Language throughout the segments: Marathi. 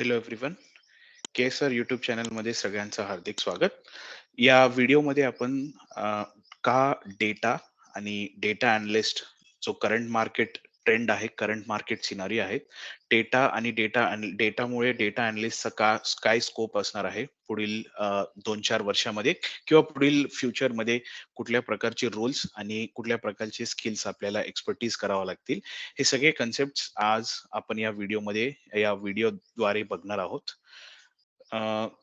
हॅलो एव्हरीवन केसर युट्यूब चॅनलमध्ये सगळ्यांचं हार्दिक स्वागत. या व्हिडिओमध्ये आपण का डेटा आणि डेटा अनालिस्ट जो करंट मार्केट ट्रेंड आहे करंट मार्केट सिनारी आहे. डेटा आणि डेटा डेटामुळे डेटा अनालिस्टचा का काय स्कोप असणार आहे पुढील दोन चार वर्षामध्ये किंवा पुढील फ्युचरमध्ये कुठल्या प्रकारचे रोल्स आणि कुठल्या प्रकारचे स्किल्स आपल्याला एक्सपर्टीज करावं लागतील. हे सगळे कन्सेप्ट आज आपण या व्हिडिओमध्ये या व्हिडिओद्वारे बघणार आहोत. अ,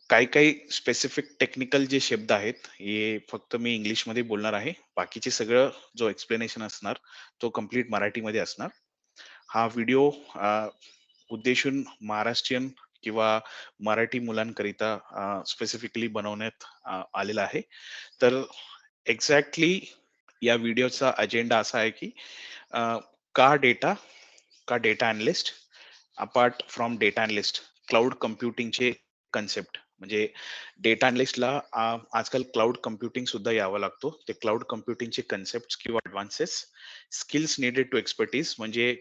काही काही स्पेसिफिक टेक्निकल जे शब्द आहेत हे फक्त मी इंग्लिशमध्ये बोलणार आहे. बाकीचे सगळं जो एक्सप्लेनेशन असणार तो कंप्लीट मराठीमध्ये असणार. हा व्हिडिओ उद्देशून महाराष्ट्रीयन किंवा मराठी मुलांकरिता स्पेसिफिकली बनवण्यात अ, आलेला आहे. तर एक्झॅक्टली या व्हिडिओचा अजेंडा असा आहे की अ, का डेटा का data analyst apart from data analyst cloud कम्प्युटिंगचे concept म्हणजे डेटा अनालिस्टला आजकाल क्लाउड कम्प्युटिंग सुद्धा यावं लागतो. ते क्लाउड कम्प्युटिंगचे कन्सेप्ट किंवा advances skills needed to expertise म्हणजे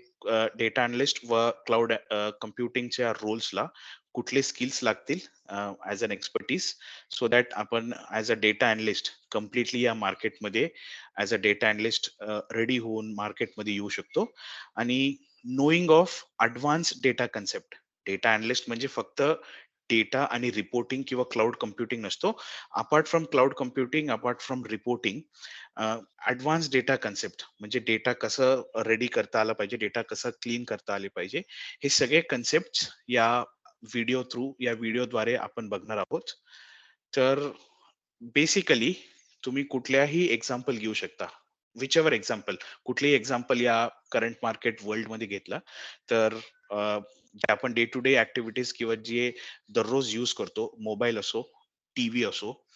डेटा अनालिस्ट व क्लाउड कम्प्युटिंगच्या रोल्सला कुठले स्किल्स लागतील as an expertise so that आपण as a data analyst completely या मार्केटमध्ये as a data analyst ready होऊन मार्केटमध्ये येऊ शकतो. आणि knowing of advance data concept data analyst म्हणजे फक्त डेटा आणि रिपोर्टिंग किंवा क्लाउड कम्प्युटिंग नसतो. Apart from cloud computing apart from reporting advance data concept म्हणजे डेटा कसं रेडी करता आला पाहिजे डेटा कसं क्लीन करता आले पाहिजे हे सगळे कन्सेप्ट या व्हिडिओ थ्रू या व्हिडिओद्वारे आपण बघणार आहोत. तर बेसिकली तुम्ही कुठल्याही एक्झाम्पल घेऊ शकता. विच एव्हर एक्झाम्पल कुठलेही एक्झाम्पल या करंट मार्केट वर्ल्डमध्ये घेतला तर जे आपण डे टू डे ऍक्टिव्हिटीज किंवा जे दररोज यूज करतो मोबाईल असो टीव्ही असो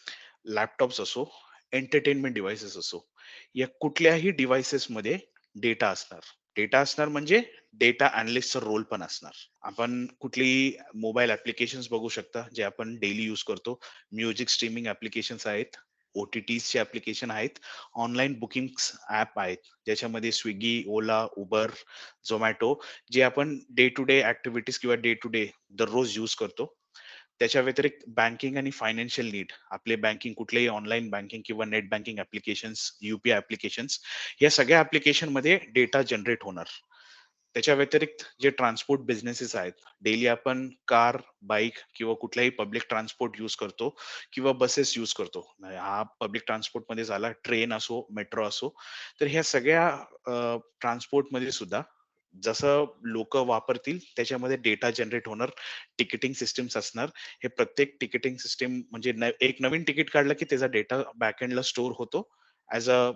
लॅपटॉप्स असो एंटरटेनमेंट डिव्हायसेस असो या कुठल्याही डिव्हाइसेस मध्ये डेटा असणार. डेटा असणार म्हणजे डेटा अनालिस्टचा रोल पण असणार. आपण कुठलीही मोबाईल ऍप्लिकेशन्स बघू शकता जे आपण डेली यूज करतो. म्युझिक स्ट्रीमिंग ऍप्लिकेशन्स आहेत. ओ टी टीचे ऍप्लिकेशन आहेत. ऑनलाईन बुकिंग ऍप आहेत. ज्याच्यामध्ये स्विगी ओला उबर झोमॅटो जे आपण डे टू डे ऍक्टिव्हिटीज किंवा डे टू डे दररोज यूज करतो त्याच्या व्यतिरिक्त बँकिंग आणि फायनान्शियल नीड आपले बँकिंग कुठलेही ऑनलाईन बँकिंग किंवा net banking applications UPI applications या सगळ्या ऍप्लिकेशनमध्ये डेटा जनरेट होणार. त्याच्या व्यतिरिक्त जे ट्रान्सपोर्ट बिझनेसेस आहेत डेली आपण कार बाईक किंवा कुठल्याही पब्लिक ट्रान्सपोर्ट यूज करतो किंवा बसेस यूज करतो. हा पब्लिक ट्रान्सपोर्टमध्ये झाला ट्रेन असो मेट्रो असो तर ह्या सगळ्या ट्रान्सपोर्टमध्ये सुद्धा जसं लोक वापरतील त्याच्यामध्ये डेटा जनरेट होणार तिकिटिंग सिस्टीम्स असणार. हे प्रत्येक तिकिटिंग सिस्टीम म्हणजे एक नवीन तिकीट काढलं की त्याचा डेटा बॅकएंडला स्टोर होतो. ऍज अ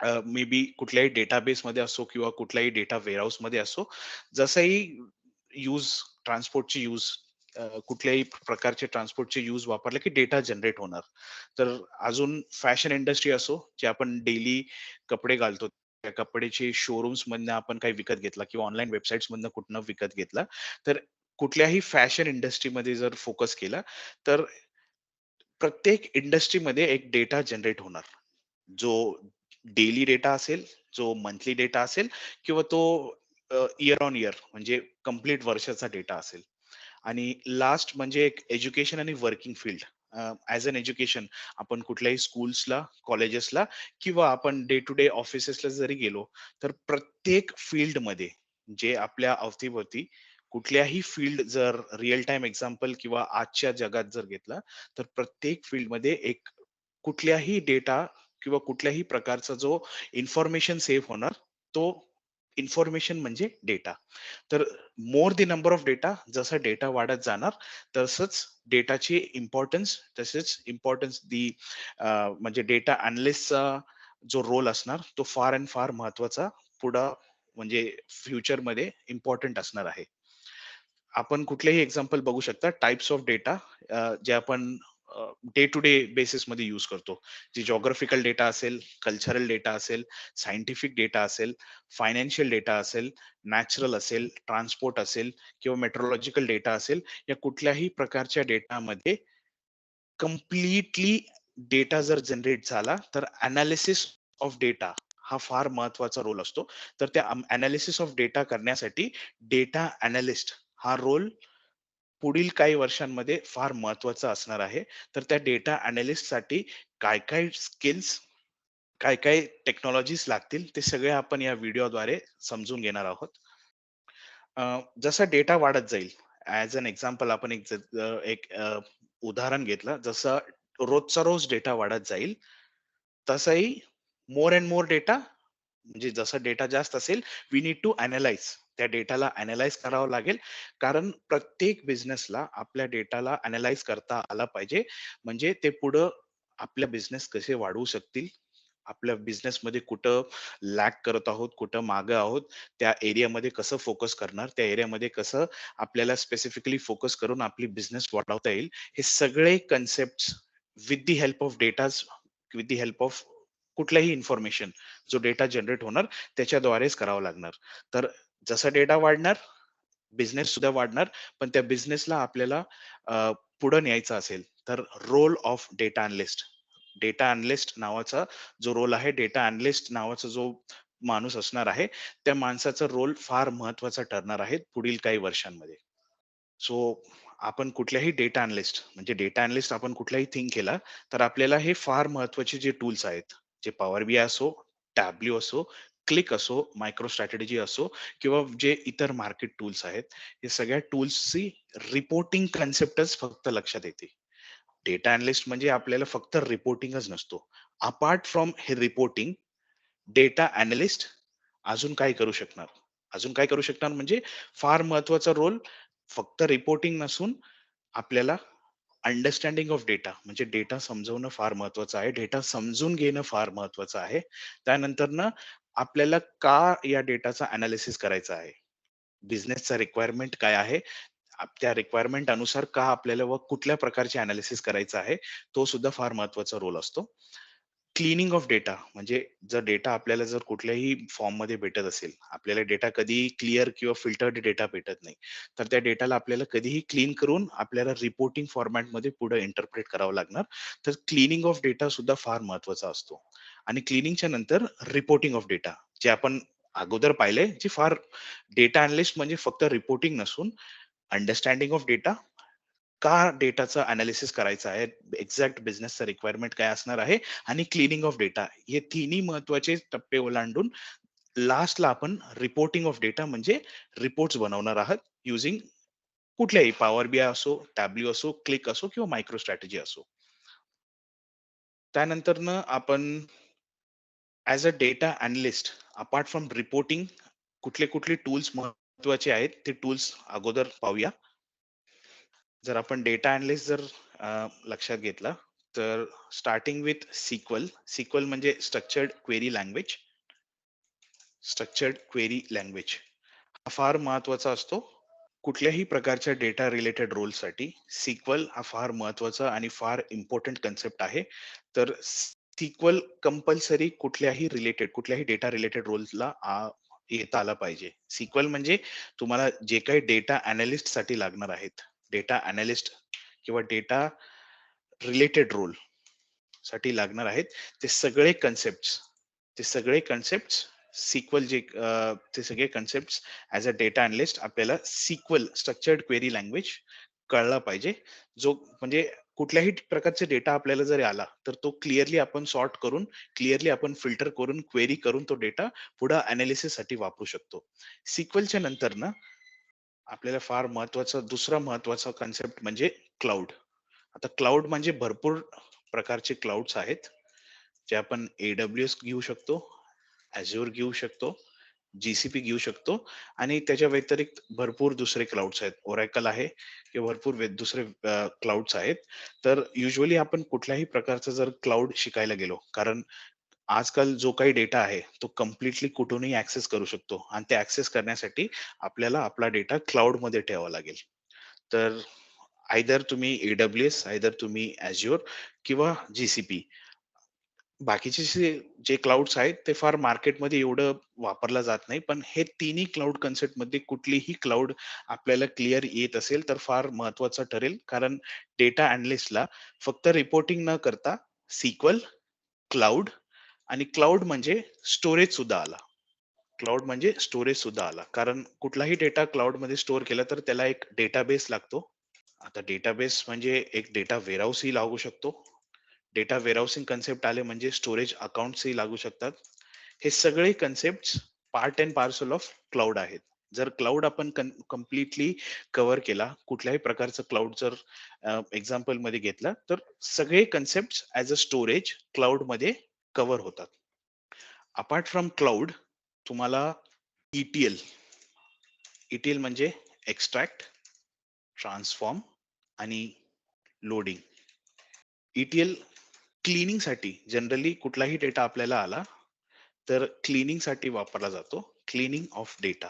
मे बी कुठल्याही डेटाबेस मध्ये असो किंवा कुठल्याही डेटा वेअरहाऊसमध्ये असो जसंही यूज ट्रान्सपोर्टची यूज कुठल्याही प्रकारचे ट्रान्सपोर्टचे यूज वापरले की डेटा जनरेट होणार. तर अजून फॅशन इंडस्ट्री असो जे आपण डेली कपडे घालतो त्या कपड्याचे शोरूम्स मधनं आपण काही विकत घेतला किंवा ऑनलाईन वेबसाईट्स मधनं कुठनं विकत घेतला तर कुठल्याही फॅशन इंडस्ट्रीमध्ये जर फोकस केला तर प्रत्येक इंडस्ट्रीमध्ये एक डेटा जनरेट होणार जो डेली डेटा असेल जो मंथली डेटा असेल किंवा तो इयर ऑन इयर म्हणजे कंप्लीट वर्षाचा डेटा असेल. आणि लास्ट म्हणजे एक एज्युकेशन आणि working field as an education आपण कुठल्याही स्कूल्सला कॉलेजेसला किंवा आपण डे टू डे ऑफिसेसला जरी गेलो तर प्रत्येक फील्डमध्ये जे आपल्या अवतीभोवती कुठल्याही फील्ड जर रिअल टाइम एक्झाम्पल किंवा आजच्या जगात जर घेतला तर प्रत्येक फील्डमध्ये एक कुठल्याही डेटा किंवा कुठल्याही प्रकारचा जो इन्फॉर्मेशन सेव्ह होणार तो इन्फॉर्मेशन म्हणजे डेटा तर more the number of data जसा डेटा वाढत जाणार तसंच डेटाची इम्पॉर्टन्स तसेच इम्पॉर्टन्स दी म्हणजे डेटा अनालिस्टचा जो रोल असणार तो फार अँड फार महत्त्वाचा पुढं म्हणजे फ्युचरमध्ये इम्पॉर्टंट असणार आहे. आपण कुठलेही एक्झाम्पल बघू शकता टाइप्स ऑफ डेटा जे आपण डे टू डे बेसिसमध्ये यूज करतो. जे जॉग्राफिकल डेटा असेल कल्चरल डेटा असेल सायंटिफिक डेटा असेल फायनान्शियल डेटा असेल नॅचरल असेल ट्रान्सपोर्ट असेल किंवा मेट्रोलॉजिकल डेटा असेल या कुठल्याही प्रकारच्या डेटामध्ये कम्प्लिटली डेटा जर जनरेट झाला तर अनालिसिस ऑफ डेटा हा फार महत्त्वाचा रोल असतो. तर त्या अनालिसिस ऑफ डेटा करण्यासाठी डेटा अनालिस्ट हा रोल पुढील काही वर्षांमध्ये फार महत्वाचं असणार आहे. तर त्या डेटा अनालिस्टसाठी काय-काय स्किल्स, काय-काय टेक्नॉलॉजीज लागतील, ते सगळे आपण या व्हिडिओद्वारे समजून घेणार आहोत. जसा डेटा वाढत जाईल, ॲज अन एक्झाम्पल आपण एक एक उदाहरण घेतलं. जसं रोजचा रोज डेटा वाढत जाईल, तसंही मोर अँड मोर डेटा म्हणजे जसा डेटा जास्त असेल, वी नीड टू अनालाइज त्या डेटाला अनालाइज करावं लागेल. कारण प्रत्येक बिझनेसला आपल्या डेटाला अनालाइज करता आला पाहिजे. म्हणजे ते पुढं आपल्या बिझनेस कसे वाढवू शकतील, आपल्या बिझनेसमध्ये कुठं लॅक करत आहोत, कुठं मागं आहोत, त्या एरियामध्ये कसं फोकस करणार, त्या एरियामध्ये कसं आपल्याला स्पेसिफिकली फोकस करून आपली बिझनेस वाढवता येईल. हे सगळे concepts with the help of datas with the help of कुठल्याही इन्फॉर्मेशन जो डेटा जनरेट होणार त्याच्याद्वारेच करावं लागणार. तर जसा डेटा वाढणार, बिझनेस सुद्धा वाढणार. पण त्या बिझनेसला आपल्याला पुढे न्यायचं असेल, तर role of data analyst data analyst नावाचा जो रोल आहे, डेटा अनलिस्ट नावाचा जो माणूस असणार आहे, त्या माणसाचा रोल फार महत्त्वाचा ठरणार आहे पुढील काही वर्षांमध्ये. सो आपण कुठल्याही डेटा अनलिस्ट म्हणजे डेटा अनलिस्ट आपण कुठलाही थिंक केला, तर आपल्याला हे फार महत्त्वाचे जे टूल्स आहेत, जे पॉवर बी असो, टॅब्ल्यू असो, क्लिक असो, मायक्रो स्ट्रॅटेजी असो किंवा जे इतर मार्केट टूल्स आहेत, हे सगळ्या टूल्सची रिपोर्टिंग कन्सेप्टच फक्त लक्षात येते. डेटा अनालिस्ट म्हणजे आपल्याला फक्त रिपोर्टिंगच नसतो. अपार्ट फ्रॉम हे रिपोर्टिंग, डेटा अनालिस्ट अजून काय करू शकणार? अजून काय करू शकणार म्हणजे फार महत्त्वाचा रोल फक्त रिपोर्टिंग नसून आपल्याला अंडरस्टँडिंग ऑफ डेटा म्हणजे डेटा समजवणं फार महत्वाचं आहे. डेटा समजून घेणं फार महत्वाचं आहे. त्यानंतर ना आपल्याला का या डेटाचा अनालिसिस करायचा आहे? बिझनेसचा रिक्वायरमेंट काय आहे? त्या रिक्वायरमेंट अनुसार का आपल्याला व कुठल्या प्रकारचे अनालिसिस करायचं आहे, तो सुद्धा फार महत्त्वाचा रोल असतो. क्लिनिंग ऑफ डेटा म्हणजे जर डेटा आपल्याला जर कुठल्याही फॉर्ममध्ये भेटत असेल, आपल्याला डेटा कधीही क्लिअर किंवा फिल्टर्ड डेटा भेटत नाही. तर त्या डेटाला आपल्याला कधीही क्लीन करून आपल्याला रिपोर्टिंग फॉर्मॅटमध्ये पुढे इंटरप्रेट करावं लागणार. तर क्लीनिंग ऑफ डेटा सुद्धा फार महत्त्वाचा असतो. आणि क्लिनिंगच्या नंतर रिपोर्टिंग ऑफ डेटा जे आपण अगोदर पाहिले, जे फार डेटा अनालिस्ट म्हणजे फक्त रिपोर्टिंग नसून अंडरस्टँडिंग ऑफ डेटा, का डेटाचं अनालिसिस करायचं आहे, एक्झॅक्ट बिझनेसचं रिक्वायरमेंट काय असणार आहे आणि क्लिनिंग ऑफ डेटा हे तिन्ही महत्त्वाचे टप्पे ओलांडून लास्टला आपण रिपोर्टिंग ऑफ डेटा म्हणजे रिपोर्ट्स बनवणार आहात युझिंग कुठल्याही पॉवर बीआय असो, टॅब्ल्यू असो, क्लिक असो किंवा मायक्रो स्ट्रॅटेजी असो. त्यानंतरनं आपण as a data analyst apart from reporting कुठले-कुठले tools महत्त्वाचे आहेत, ते टूल्स अगोदर पाहूया. जर आपण डेटा अनालिस्ट जर लक्षात घेतला, तर स्टार्टिंग विथ सिक्वल सिक्वल म्हणजे structured query language. Structured query language हा फार महत्त्वाचा असतो. कुठल्याही प्रकारच्या डेटा रिलेटेड रोलसाठी सिक्वल हा फार महत्त्वाचा आणि फार इम्पॉर्टंट कन्सेप्ट आहे. तर सिक्वल कंपल्सरी कुठल्याही रिलेटेड कुठल्याही डेटा रिलेटेड रोलला आ, येता आला पाहिजे. सिक्वल म्हणजे तुम्हाला जे काही डेटा अॅनलिस्टसाठी लागणार आहेत. डेटा अनालिस्ट किंवा डेटा रिलेटेड रोलसाठी लागणार आहेत. ते सगळे कन्सेप्ट्स ते सगळे कन्सेप्ट सिक्वल जे ते सगळे concepts as a data analyst आपल्याला सिक्वल स्ट्रक्चर्ड क्वेरी लँग्वेज कळला पाहिजे. जो म्हणजे कुठल्याही प्रकारचा डेटा आपल्याला जरी आला, तर तो क्लिअरली आपण सॉर्ट करून, क्लिअरली आपण फिल्टर करून, क्वेरी करून तो डेटा पुढे अनालिसिससाठी वापरू शकतो. सिक्वलच्या नंतर ना आपल्याला फार महत्त्वाचा दुसरा महत्त्वाचा कन्सेप्ट म्हणजे क्लाउड. आता क्लाउड म्हणजे भरपूर प्रकारचे क्लाउड्स आहेत. जे आपण AWS घेऊ शकतो, Azure घेऊ शकतो, GCP घेऊ शकतो आणि त्याच्या व्यतिरिक्त भरपूर दुसरे क्लाउड्स आहेत. ओरॅकल आहे किंवा भरपूर वे दुसरे क्लाउड्स आहेत. तर युजली आपण कुठल्याही प्रकारचं जर क्लाउड शिकायला गेलो, कारण आजकाल जो काही डेटा आहे, तो कंप्लीटली कुठूनही ऍक्सेस करू शकतो आणि ते ऍक्सेस करण्यासाठी आपल्याला आपला डेटा क्लाउडमध्ये ठेवावा लागेल. तर आयदर तुम्ही AWS, आयदर तुम्ही ऍज्युअर किंवा जीसीपी बाकीचे जे क्लाउड्स आहेत, ते फार मार्केटमध्ये एवढं वापरलं जात नाही. पण हे तिन्ही क्लाउड कन्सेप्टमध्ये कुठलीही क्लाउड आपल्याला क्लिअर येत असेल, तर फार महत्वाचं ठरेल. कारण डेटा अनालिस्टला फक्त रिपोर्टिंग न करता सिक्वल क्लाउड आणि क्लाउड म्हणजे स्टोरेज सुद्धा आला. क्लाउड म्हणजे स्टोरेज सुद्धा आला. कारण कुठलाही डेटा क्लाउडमध्ये स्टोअर केला, तर त्याला एक डेटाबेस लागतो. आता डेटाबेस म्हणजे एक डेटा वेअरहाऊसही लागू शकतो डेटा वेअरहाऊसिंग कन्सेप्ट आले म्हणजे स्टोरेज अकाउंट्सही लागू शकतात हे सगळे concept part and parcel of cloud आहेत जर क्लाउड आपण कम्प्लिटली कव्हर केला कुठल्याही प्रकारचं क्लाउड जर एक्झाम्पलमध्ये घेतला तर सगळे कन्सेप्ट ऍज अ स्टोरेज क्लाउडमध्ये कव्हर होतात. अपार्ट फ्रॉम क्लाउड तुम्हाला ईटीएल ईटीएल म्हणजे एक्स्ट्रॅक्ट ट्रान्सफॉर्म आणि लोडिंग. ईटीएल क्लिनिंगसाठी जनरली कुठलाही डेटा आपल्याला आला तर क्लिनिंगसाठी वापरला जातो. Cleaning of data.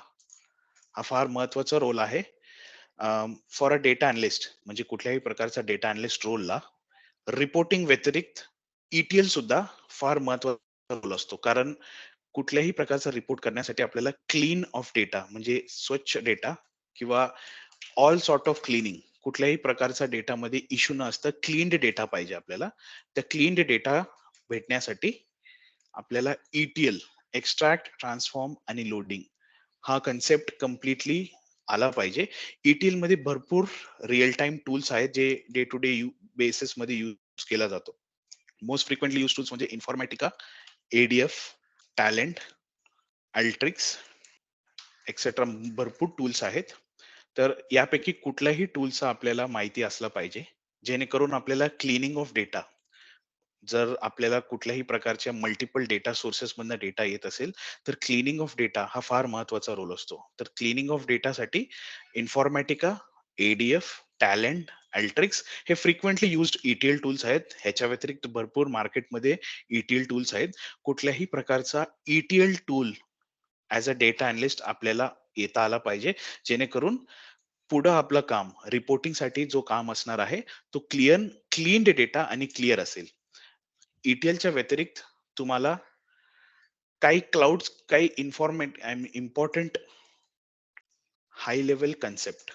हा फार महत्त्वाचा रोल आहे. फॉर अ डेटा अनलिस्ट म्हणजे कुठल्याही प्रकारचा डेटा अनलिस्ट रोलला रिपोर्टिंग व्यतिरिक्त ईटीएल सुद्धा फार महत्त्वाचा रोल असतो. कारण कुठल्याही प्रकारचा रिपोर्ट करण्यासाठी आपल्याला क्लीन ऑफ डेटा म्हणजे स्वच्छ डेटा किंवा ऑल सॉर्ट ऑफ क्लिनिंग कुठल्याही प्रकारचा डेटामध्ये इश्यू न असतं क्लीन्ड डेटा पाहिजे आपल्याला. त्या क्लीन्ड डेटा भेटण्यासाठी आपल्याला ईटीएल एक्स्ट्रॅक्ट ट्रान्सफॉर्म आणि लोडिंग हा कन्सेप्ट कम्प्लिटली आला पाहिजे. ईटीएलमध्ये भरपूर रिअल टाइम टूल्स आहेत जे डे टू डे बेसिसमध्ये यूज केला जातो. मोस्ट फ्रिक्वेंटली यूज टूल्स म्हणजे Informatica ADF Talend Alteryx etcetera भरपूर टूल्स आहेत. तर यापैकी कुठल्याही टूलचा आपल्याला माहिती असला पाहिजे जेणेकरून आपल्याला क्लिनिंग ऑफ डेटा जर आपल्याला कुठल्याही प्रकारच्या मल्टिपल डेटा सोर्सेसमधनं डेटा येत असेल तर क्लिनिंग ऑफ डेटा हा फार महत्त्वाचा रोल असतो. तर क्लिनिंग ऑफ डेटासाठी इन्फॉर्मॅटिका एडीएफ टॅलेंट अल्ट्रिक्स हे फ्रिक्वेंटली युज्ड ईटीएल टूल्स आहेत. ह्याच्या व्यतिरिक्त भरपूर मार्केटमध्ये ईटीएल टूल्स आहेत. कुठल्याही प्रकारचा ETL tool as a data analyst आपल्याला येता आला पाहिजे. जेणेकरून पुढं आपलं काम रिपोर्टिंगसाठी जो काम असणार आहे तो क्लिअर क्लीन डेटा आणि क्लिअर असेल. ईटीएलच्या व्यतिरिक्त तुम्हाला काही क्लाउड काही इन्फॉर्मेट इम्पॉर्टंट हाय लेवल कन्सेप्ट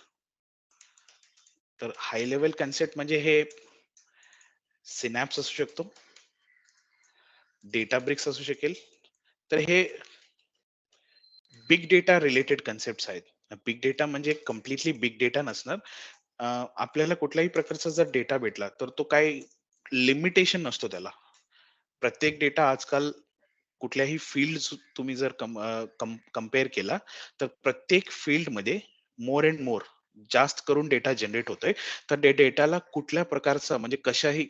तर हाय लेवल कन्सेप्ट म्हणजे हे सिनॅप्स असू शकतो डेटा ब्रिक्स असू शकेल. तर हे बिग डेटा रिलेटेड कन्सेप्ट आहेत. बिग डेटा म्हणजे कम्प्लिटली बिग डेटा नसणार. आपल्याला कुठल्याही प्रकारचा जर डेटा भेटला तर तो काही लिमिटेशन नसतो त्याला. प्रत्येक डेटा आजकाल कुठल्याही फील्ड तुम्ही जर कम कंपेअर केला तर प्रत्येक फील्डमध्ये मोर अँड मोर जास्त करून डेटा जनरेट होतोय. तर डेटाला कुठल्या प्रकारचा म्हणजे कशाही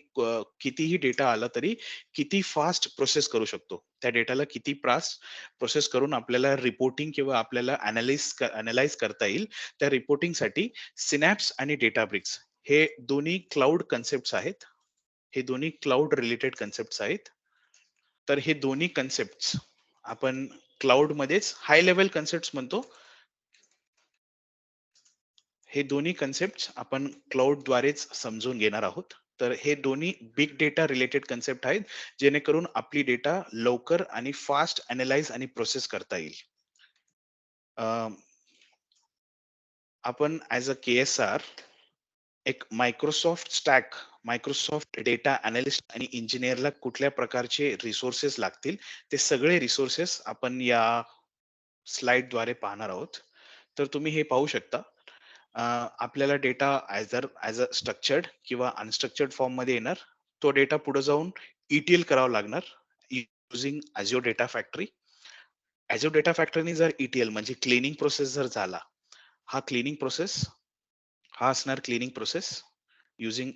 कितीही डेटा आला तरी किती फास्ट प्रोसेस करू शकतो. त्या डेटाला किती प्रास प्रोसेस करून आपल्याला रिपोर्टिंग किंवा आपल्याला अनालाइज अनालाइज करता येईल. त्या रिपोर्टिंगसाठी सिनॅप्स आणि डेटा ब्रिक्स हे दोन्ही क्लाउड कन्सेप्ट आहेत. हे दोन्ही क्लाउड रिलेटेड कन्सेप्ट आहेत. तर हे दोन्ही कन्सेप्ट आपण क्लाउड मध्येच हाय लेवल कन्सेप्ट म्हणतो. हे दोन्ही कन्सेप्ट आपण क्लाउडद्वारेच समजून घेणार आहोत. तर हे दोन्ही बिग डेटा रिलेटेड कन्सेप्ट आहेत जेणेकरून आपली डेटा लवकर आणि फास्ट अनालाइज आणि प्रोसेस करता येईल. आपण as a K S R एक Microsoft stack Microsoft data analyst आणि इंजिनियरला कुठल्या प्रकारचे रिसोर्सेस लागतील ते सगळे रिसोर्सेस आपण या स्लाइडद्वारे पाहणार आहोत. तर तुम्ही हे पाहू शकता. आपल्याला data as as a structured किंवा अनस्ट्रक्चर्ड फॉर्ममध्ये येणार. तो डेटा पुढे जाऊन ईटीएल करावा लागणार. Using Azure data factory Azure data फॅक्टरीने जर ईटीएल म्हणजे क्लिनिंग प्रोसेस जर झाला हा क्लिनिंग प्रोसेस हा असणार cleaning process using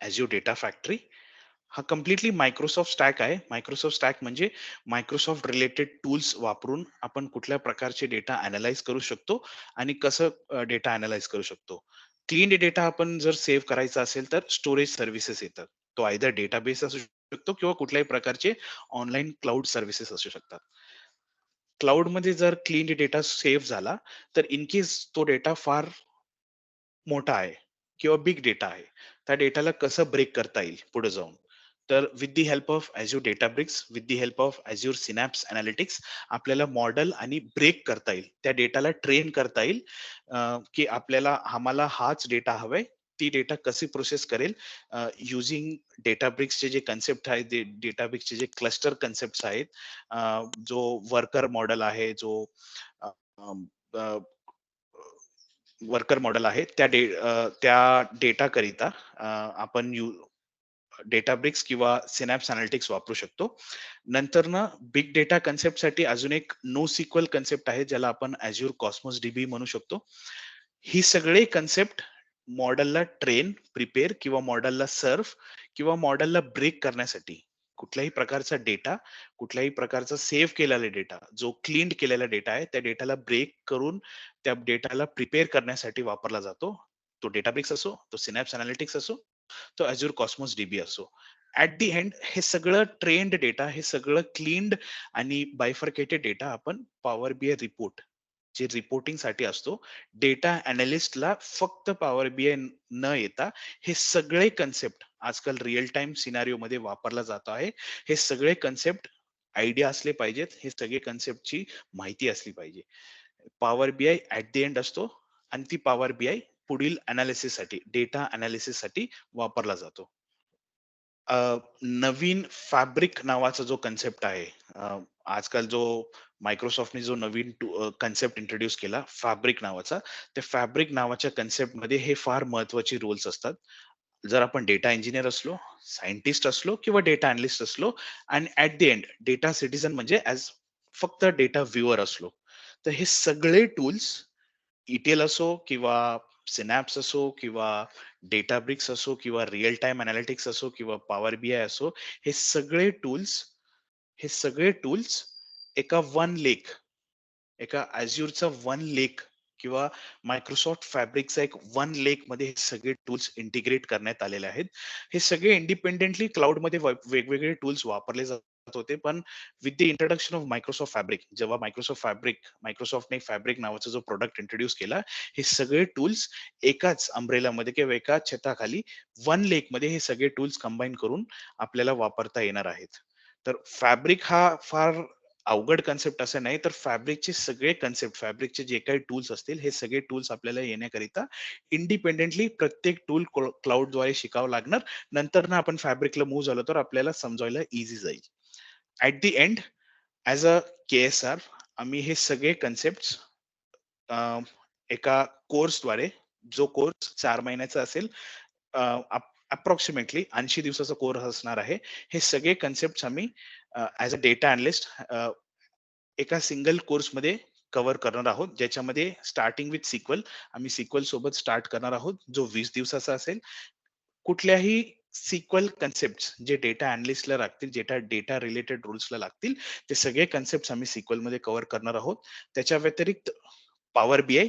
Azure data factory हा कम्प्लिटली मायक्रोसॉफ्ट स्टॅक आहे. मायक्रोसॉफ्ट स्टॅक म्हणजे मायक्रोसॉफ्ट रिलेटेड टूल्स वापरून आपण कुठल्या प्रकारचे डेटा अनालाइज करू शकतो आणि कसं डेटा अनालाइज करू शकतो. क्लीन डेटा आपण जर सेव्ह करायचा असेल तर स्टोरेज सर्व्हिसेस येतात. तो आयदर डेटाबेस असू शकतो किंवा कुठल्याही प्रकारचे ऑनलाईन क्लाउड सर्व्हिसेस असू शकतात. क्लाउडमध्ये जर क्लीन डेटा सेव्ह झाला तर इन केस तो डेटा फार मोठा आहे किंवा बिग डेटा आहे त्या डेटाला कसं ब्रेक करता येईल पुढे जाऊन? तर with the help of Azure Databricks with the help of Azure Synapse Analytics आपल्याला मॉडेल आणि ब्रेक करता येईल. त्या डेटाला ट्रेन करता येईल की आपल्याला आम्हाला हाच डेटा हवाय ती डेटा कशी प्रोसेस करेल युझिंग डेटाब्रिक्सचे जे कन्सेप्ट आहेत डेटाब्रिक्सचे जे क्लस्टर कन्सेप्ट आहेत जो वर्कर मॉडेल आहे जो वर्कर मॉडेल आहे त्या डे त्या डेटाकरिता आपण यू डेटाब्रिक्स किंवा सिनॅप्स अनालिटिक्स वापरू शकतो. नंतर ना बिग डेटा कन्सेप्टसाठी अजून एक नो सिक्वल कन्सेप्ट आहे ज्याला आपण अज्युर कॉस्मोस डीबी म्हणू शकतो. ही सगळे कन्सेप्ट मॉडेलला ट्रेन प्रिपेअर किंवा मॉडेलला सर्व किंवा मॉडेलला ब्रेक करण्यासाठी कुठल्याही प्रकारचा डेटा कुठल्याही प्रकारचा सेव्ह केलेला डेटा जो क्लीन केलेला डेटा आहे त्या डेटाला ब्रेक करून त्या डेटाला प्रिपेअर करण्यासाठी वापरला जातो. तो डेटाब्रिक्स असो तो सिनॅप्स अनालिटिक्स असो तो अज्युर कॉस्मोस डीबी असो. ऍट दी एंड हे सगळं ट्रेंड डेटा हे सगळं क्लीन्ड आणि बायफर्केटेड डेटा आपण पॉवर बीआय रिपोर्ट जे रिपोर्टिंगसाठी असतो डेटा अनालिस्टला फक्त पॉवर बीआय न येता हे सगळे कन्सेप्ट आजकाल रिअल टाइम सिनारिओ मध्ये वापरला जातो आहे. हे सगळे कन्सेप्ट आयडिया असले पाहिजेत हे सगळे कन्सेप्टची माहिती असली पाहिजे. Power BI at the end असतो आणि ती पॉवर बीआय पुढील अनालिसिससाठी डेटा अनालिसिससाठी वापरला जातो. नवीन फॅब्रिक नावाचा जो कन्सेप्ट आहे आजकाल जो मायक्रोसॉफ्टने जो नवीन कन्सेप्ट इंट्रोड्यूस केला फॅब्रिक नावाचा त्या फॅब्रिक नावाच्या कन्सेप्टमध्ये हे फार महत्वाची रोल्स असतात. जर आपण डेटा इंजिनियर असलो सायंटिस्ट असलो किंवा डेटा अनालिस्ट असलो आणि at the end data citizen म्हणजे ऍज फक्त डेटा व्ह्युअर असलो तर हे सगळे टूल्स इटेल असो किंवा सिनॅप्स असो किंवा डेटा ब्रिक्स असो किंवा रिअल टाइम अनालिटिक्स असो किंवा पॉवर बी आय असो हे सगळे टूल्स हे सगळे टूल्स एका वन लेक एका अज्युरचा वन लेक किंवा मायक्रोसॉफ्ट फॅब्रिकचा एक वन लेकमध्ये हे सगळे टूल्स इंटिग्रेट करण्यात आलेले आहेत. हे सगळे इंडिपेंडेंटली क्लाउडमध्ये वेगवेगळे टूल्स वापरले जातात. होते. पण with the introduction of Microsoft Fabric जेव्हा मायक्रोसॉफ्ट फॅब्रिक मायक्रोसॉफ्टने फॅब्रिक नावाचा जो प्रोडक्ट इंट्रोड्यूस केला हे सगळे टूल्स एकाच अम्ब्रेलामध्ये किंवा एकाच छताखाली वन लेकमध्ये हे सगळे टूल्स कंबाईन करून आपल्याला वापरता येणार आहेत. तर फॅब्रिक हा फार अवघड कन्सेप्ट असं नाही तर फॅब्रिकचे सगळे कन्सेप्ट फॅब्रिकचे जे काही टूल्स असतील हे सगळे टूल्स आपल्याला येण्याकरिता इंडिपेंडेंटली प्रत्येक टूल क्लाउडद्वारे शिकावं लागणार. नंतर ना आपण फॅब्रिकला मूव्ह झालो तर आपल्याला समजायला इझी जाईल. At the end as a K S R आम्ही हे सगळे कन्सेप्ट एका कोर्सद्वारे जो कोर्स चार महिन्याचा असेल अप्रॉक्सिमेटली ऐंशी दिवसाचा कोर्स असणार आहे. हे सगळे कन्सेप्ट आम्ही ऍज अ डेटा अनालिस्ट एका सिंगल कोर्समध्ये कव्हर करणार आहोत. ज्याच्यामध्ये स्टार्टिंग विथ सिक्वल आम्ही सिक्वल सोबत स्टार्ट करणार आहोत. जो वीस दिवसाचा असेल कुठल्याही सिक्वल कन्सेप्ट जे डेटा अनालिस्टला लागतील डेटा डेटा रिलेटेड रूल्सला लागतील ते सगळे कन्सेप्ट आम्ही सिक्वलमध्ये कव्हर करणार आहोत. त्याच्या व्यतिरिक्त पॉवर बीआय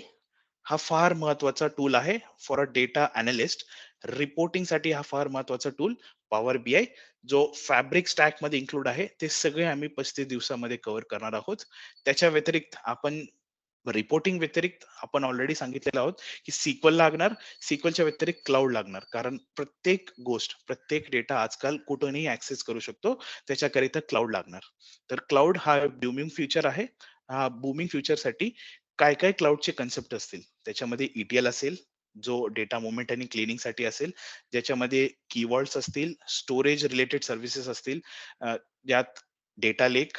हा फार महत्त्वाचा टूल आहे फॉर अ डेटा अनालिस्ट रिपोर्टिंगसाठी हा फार महत्त्वाचा टूल पॉवर बीआय जो फॅब्रिक स्टॅकमध्ये इन्क्लूड आहे ते सगळे आम्ही पस्तीस दिवसामध्ये कव्हर करणार आहोत. त्याच्या व्यतिरिक्त आपण रिपोर्टिंग व्यतिरिक्त आपण ऑलरेडी सांगितलेलं आहोत की सिक्वल लागणार सिक्वलच्या व्यतिरिक्त क्लाउड लागणार. कारण प्रत्येक गोष्ट प्रत्येक डेटा आजकाल कुठूनही ऍक्सेस करू शकतो त्याच्याकरिता क्लाउड लागणार. तर क्लाउड हा ब्युमिंग फ्युचर आहे. हा बुमिंग फ्युचरसाठी काय काय क्लाउडचे कन्सेप्ट असतील? त्याच्यामध्ये ईटीएल असेल जो डेटा मुवमेंट आणि क्लिनिंगसाठी असेल ज्याच्यामध्ये कीवर्ड्स असतील स्टोरेज रिलेटेड सर्व्हिसेस असतील ज्यात डेटा लेक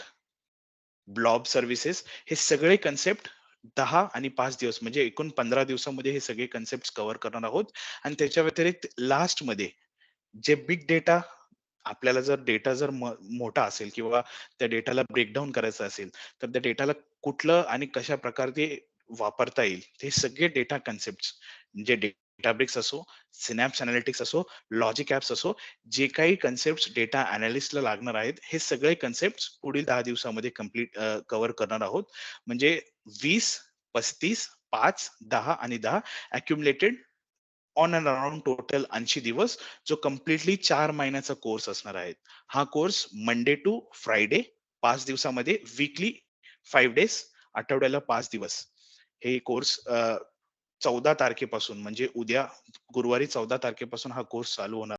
ब्लॉब सर्व्हिसेस हे सगळे कन्सेप्ट दहा आणि पाच दिवस म्हणजे एकूण पंधरा दिवसामध्ये हे सगळे कन्सेप्ट कव्हर करणार आहोत. आणि त्याच्या व्यतिरिक्त लास्टमध्ये जे बिग डेटा आपल्याला जर डेटा जर मोठा असेल किंवा त्या डेटाला ब्रेकडाऊन करायचं असेल तर त्या डेटाला कुठलं आणि कशा प्रकारे वापरता येईल हे सगळे डेटा कन्सेप्ट जे डेटाब्रिक्स असो सिनॅप्स अनालिटिक्स असो लॉजिक ऍप्स असो जे काही कन्सेप्ट डेटा अनालिस्टला लागणार आहेत हे सगळे कन्सेप्ट पुढील दहा दिवसामध्ये कंप्लीट कव्हर करणार आहोत. म्हणजे वीस पस्तीस पाच दहा आणि दहा accumulated on and around total ऐंशी दिवस जो कम्प्लिटली चार महिन्याचा कोर्स असणार आहे हा कोर्स मंडे टू फ्रायडे पाच दिवसामध्ये वीकली फाईव्ह डेज आठवड्याला पाच दिवस. हे कोर्स चौदा तारखेपासून म्हणजे उद्या गुरुवारी चौदा तारखेपासून हा कोर्स चालू होणार.